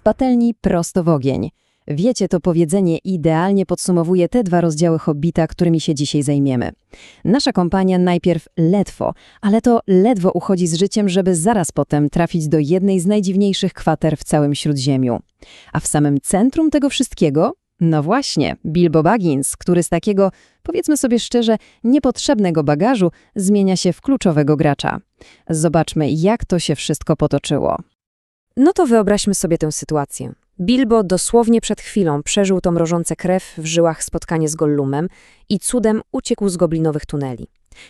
patelni prosto w ogień. Wiecie, to powiedzenie idealnie podsumowuje te dwa rozdziały Hobbita, którymi się dzisiaj zajmiemy. Nasza kompania najpierw ledwo, ale to ledwo uchodzi z życiem, żeby zaraz potem trafić do jednej z najdziwniejszych kwater w całym Śródziemiu. A w samym centrum tego wszystkiego, no właśnie, Bilbo Baggins, który z takiego, powiedzmy sobie szczerze, niepotrzebnego bagażu zmienia się w kluczowego gracza. Zobaczmy, jak to się wszystko potoczyło. No to wyobraźmy sobie tę sytuację. Bilbo dosłownie przed chwilą przeżył to mrożące krew w żyłach spotkanie z Gollumem i cudem uciekł z goblinowych tuneli.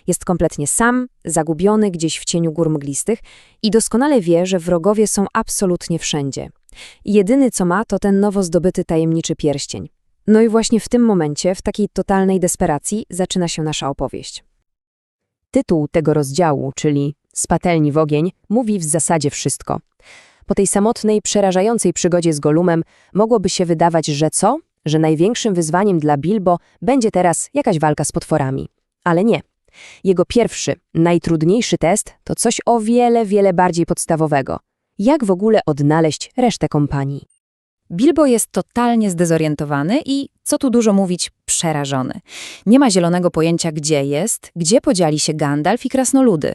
Jest kompletnie sam, zagubiony gdzieś w cieniu gór mglistych i doskonale wie, że wrogowie są absolutnie wszędzie. Jedyny co ma, to ten nowo zdobyty tajemniczy pierścień. No i właśnie w tym momencie, w takiej totalnej desperacji, zaczyna się nasza opowieść. Tytuł tego rozdziału, czyli Z patelni w ogień, mówi w zasadzie wszystko. Po tej samotnej, przerażającej przygodzie z Golumem mogłoby się wydawać, że co? Że największym wyzwaniem dla Bilbo będzie teraz jakaś walka z potworami. Ale nie. Jego pierwszy, najtrudniejszy test to coś o wiele, wiele bardziej podstawowego. Jak w ogóle odnaleźć resztę kompanii? Bilbo jest totalnie zdezorientowany i, co tu dużo mówić, przerażony. Nie ma zielonego pojęcia, gdzie jest, gdzie podzieli się Gandalf i krasnoludy.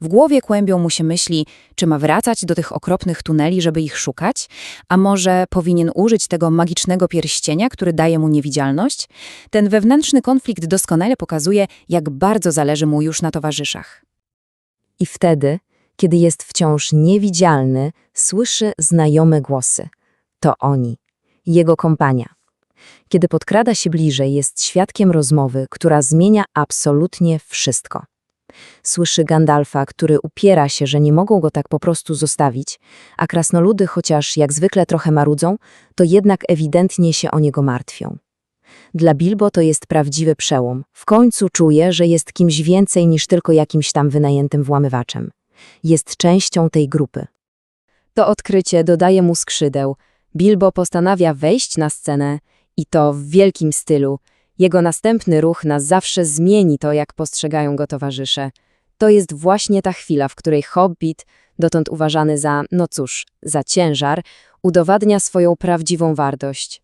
W głowie kłębią mu się myśli, czy ma wracać do tych okropnych tuneli, żeby ich szukać, a może powinien użyć tego magicznego pierścienia, który daje mu niewidzialność? Ten wewnętrzny konflikt doskonale pokazuje, jak bardzo zależy mu już na towarzyszach. I wtedy, kiedy jest wciąż niewidzialny, słyszy znajome głosy. To oni, jego kompania. Kiedy podkrada się bliżej, jest świadkiem rozmowy, która zmienia absolutnie wszystko. Słyszy Gandalfa, który upiera się, że nie mogą go tak po prostu zostawić, a krasnoludy, chociaż jak zwykle trochę marudzą, to jednak ewidentnie się o niego martwią. Dla Bilbo to jest prawdziwy przełom. W końcu czuje, że jest kimś więcej niż tylko jakimś tam wynajętym włamywaczem. Jest częścią tej grupy. To odkrycie dodaje mu skrzydeł. Bilbo postanawia wejść na scenę i to w wielkim stylu. Jego następny ruch na zawsze zmieni to, jak postrzegają go towarzysze. To jest właśnie ta chwila, w której Hobbit, dotąd uważany za, no cóż, za ciężar, udowadnia swoją prawdziwą wartość.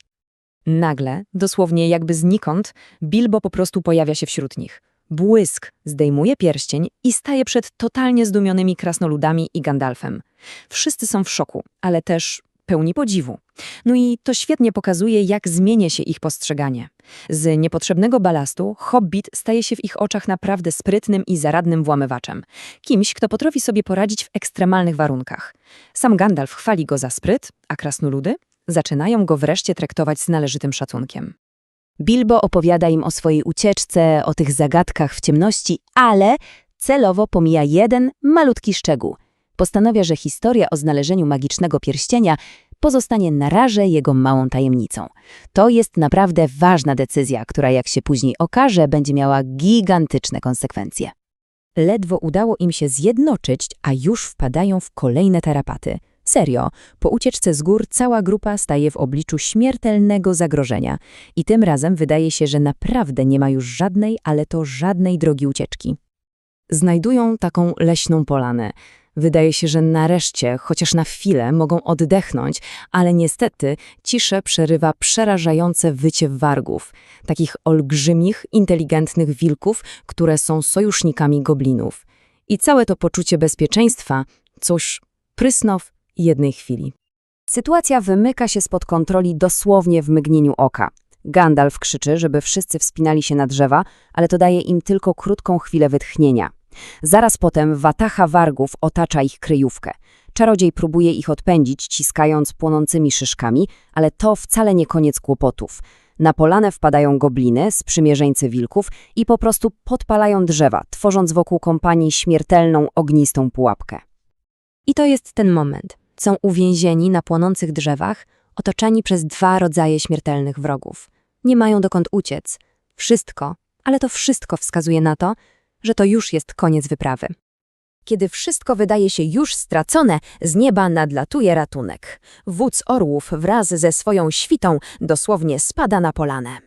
Nagle, dosłownie jakby znikąd, Bilbo po prostu pojawia się wśród nich. Błysk zdejmuje pierścień i staje przed totalnie zdumionymi krasnoludami i Gandalfem. Wszyscy są w szoku, ale też pełni podziwu. No i to świetnie pokazuje, jak zmienia się ich postrzeganie. Z niepotrzebnego balastu Hobbit staje się w ich oczach naprawdę sprytnym i zaradnym włamywaczem. Kimś, kto potrafi sobie poradzić w ekstremalnych warunkach. Sam Gandalf chwali go za spryt, a krasnoludy zaczynają go wreszcie traktować z należytym szacunkiem. Bilbo opowiada im o swojej ucieczce, o tych zagadkach w ciemności, ale celowo pomija jeden malutki szczegół. Postanawia, że historia o znalezieniu magicznego pierścienia pozostanie na razie jego małą tajemnicą. To jest naprawdę ważna decyzja, która jak się później okaże, będzie miała gigantyczne konsekwencje. Ledwo udało im się zjednoczyć, a już wpadają w kolejne tarapaty. Serio, po ucieczce z gór cała grupa staje w obliczu śmiertelnego zagrożenia i tym razem wydaje się, że naprawdę nie ma już żadnej, ale to żadnej drogi ucieczki. Znajdują taką leśną polanę. Wydaje się, że nareszcie, chociaż na chwilę, mogą oddechnąć, ale niestety ciszę przerywa przerażające wycie wargów, takich olbrzymich, inteligentnych wilków, które są sojusznikami goblinów. I całe to poczucie bezpieczeństwa, cóż, prysną w jednej chwili. Sytuacja wymyka się spod kontroli dosłownie w mgnieniu oka. Gandalf krzyczy, żeby wszyscy wspinali się na drzewa, ale to daje im tylko krótką chwilę wytchnienia. Zaraz potem watacha wargów otacza ich kryjówkę. Czarodziej próbuje ich odpędzić, ciskając płonącymi szyszkami, ale to wcale nie koniec kłopotów. Na polanę wpadają gobliny, sprzymierzeńcy wilków i po prostu podpalają drzewa, tworząc wokół kompanii śmiertelną, ognistą pułapkę. I to jest ten moment. Są uwięzieni na płonących drzewach, otoczeni przez dwa rodzaje śmiertelnych wrogów. Nie mają dokąd uciec. Wszystko, ale to wszystko wskazuje na to, że to już jest koniec wyprawy. Kiedy wszystko wydaje się już stracone, z nieba nadlatuje ratunek. Wódz orłów wraz ze swoją świtą dosłownie spada na polanę.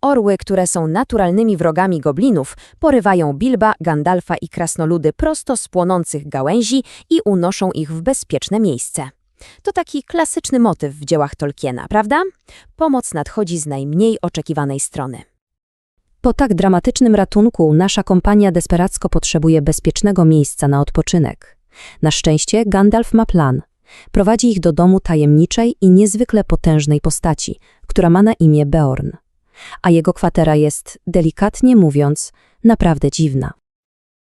Orły, które są naturalnymi wrogami goblinów, porywają Bilba, Gandalfa i krasnoludy prosto z płonących gałęzi i unoszą ich w bezpieczne miejsce. To taki klasyczny motyw w dziełach Tolkiena, prawda? Pomoc nadchodzi z najmniej oczekiwanej strony. Po tak dramatycznym ratunku nasza kompania desperacko potrzebuje bezpiecznego miejsca na odpoczynek. Na szczęście Gandalf ma plan. Prowadzi ich do domu tajemniczej i niezwykle potężnej postaci, która ma na imię Beorn. A jego kwatera jest, delikatnie mówiąc, naprawdę dziwna.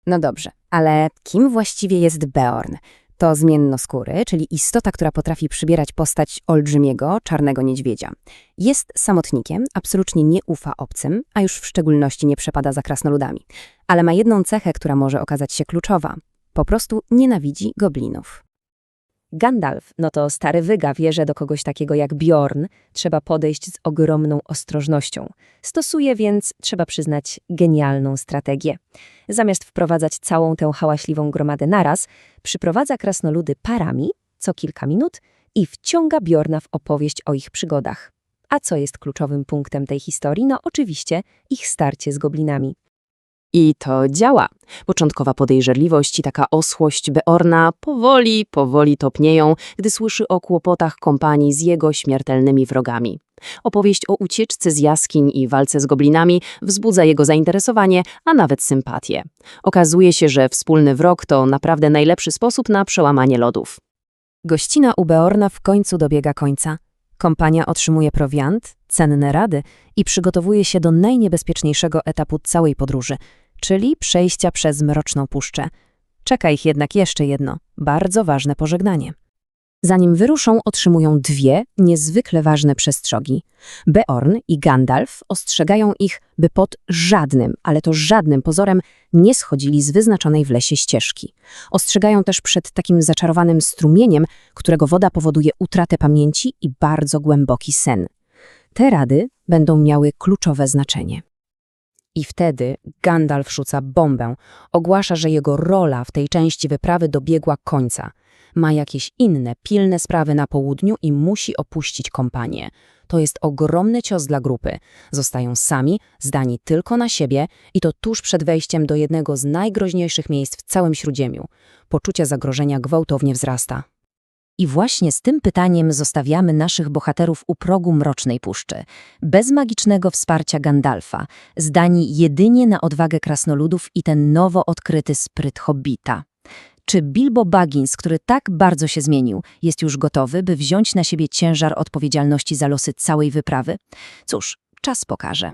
No dobrze, ale kim właściwie jest Beorn? To zmiennoskóry, czyli istota, która potrafi przybierać postać olbrzymiego, czarnego niedźwiedzia. Jest samotnikiem, absolutnie nie ufa obcym, a już w szczególności nie przepada za krasnoludami. Ale ma jedną cechę, która może okazać się kluczowa. Po prostu nienawidzi goblinów. Gandalf, no to stary wyga wie, że do kogoś takiego jak Bjorn trzeba podejść z ogromną ostrożnością. Stosuje więc, trzeba przyznać, genialną strategię. Zamiast wprowadzać całą tę hałaśliwą gromadę naraz, przyprowadza krasnoludy parami co kilka minut i wciąga Bjorna w opowieść o ich przygodach. A co jest kluczowym punktem tej historii? No oczywiście ich starcie z goblinami. I to działa. Początkowa podejrzliwość i taka osłość Beorna powoli, powoli topnieją, gdy słyszy o kłopotach kompanii z jego śmiertelnymi wrogami. Opowieść o ucieczce z jaskiń i walce z goblinami wzbudza jego zainteresowanie, a nawet sympatię. Okazuje się, że wspólny wrog to naprawdę najlepszy sposób na przełamanie lodów. Gościna u Beorna w końcu dobiega końca. Kompania otrzymuje prowiant, cenne rady i przygotowuje się do najniebezpieczniejszego etapu całej podróży, czyli przejścia przez Mroczną Puszczę. Czeka ich jednak jeszcze jedno, bardzo ważne pożegnanie. Zanim wyruszą, otrzymują dwie niezwykle ważne przestrzogi. Beorn i Gandalf ostrzegają ich, by pod żadnym, ale to żadnym pozorem nie schodzili z wyznaczonej w lesie ścieżki. Ostrzegają też przed takim zaczarowanym strumieniem, którego woda powoduje utratę pamięci i bardzo głęboki sen. Te rady będą miały kluczowe znaczenie. I wtedy Gandalf rzuca bombę, ogłasza, że jego rola w tej części wyprawy dobiegła końca. Ma jakieś inne, pilne sprawy na południu i musi opuścić kompanię. To jest ogromny cios dla grupy. Zostają sami, zdani tylko na siebie i to tuż przed wejściem do jednego z najgroźniejszych miejsc w całym Śródziemiu. Poczucie zagrożenia gwałtownie wzrasta. I właśnie z tym pytaniem zostawiamy naszych bohaterów u progu Mrocznej Puszczy, bez magicznego wsparcia Gandalfa, zdani jedynie na odwagę krasnoludów i ten nowo odkryty spryt hobbita. Czy Bilbo Baggins, który tak bardzo się zmienił, jest już gotowy, by wziąć na siebie ciężar odpowiedzialności za losy całej wyprawy? Cóż, czas pokaże.